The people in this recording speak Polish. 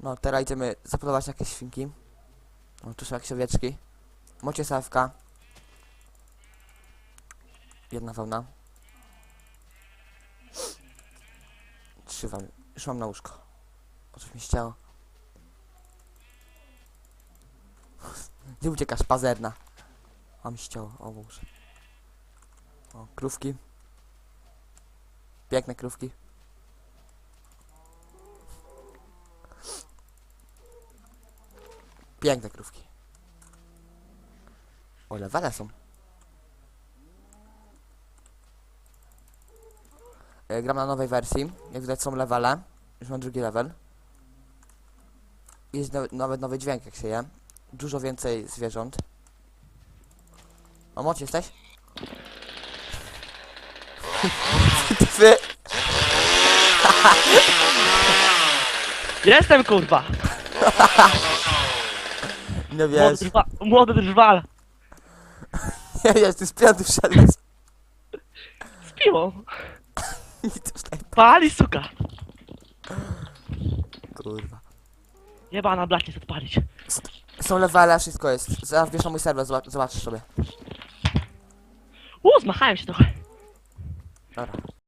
No, teraz idziemy zapolować jakieś świnki. No, tu są jakieś owieczki. Mocie sawka. Jedna wełna. Trzy wełny. Już mam na łóżko. O, coś mi ściało. Gdzie uciekasz, pazerna? Mam ściało, o Boże. O, krówki. Piękne krówki. Piękne krówki. O, lewele są. E, gram na nowej wersji. Jak widać są levele. Już mam drugi level. Jest no, nawet nowy dźwięk jak się je. Dużo więcej zwierząt. O, moc jesteś? Ty! Jestem kurwa! Nie Młody, wiesz. drwa, młody drwal! Nie wiesz, ty z piąty wszedłeś. Z piłą! I to tutaj, Pali suka! kurwa. Jebana blaki chcę odpalić. Są levele, wszystko jest. Zaraz wiesz na mój serwer, zobacz, zobaczysz sobie. Uuu, zmachałem się trochę. Dobra.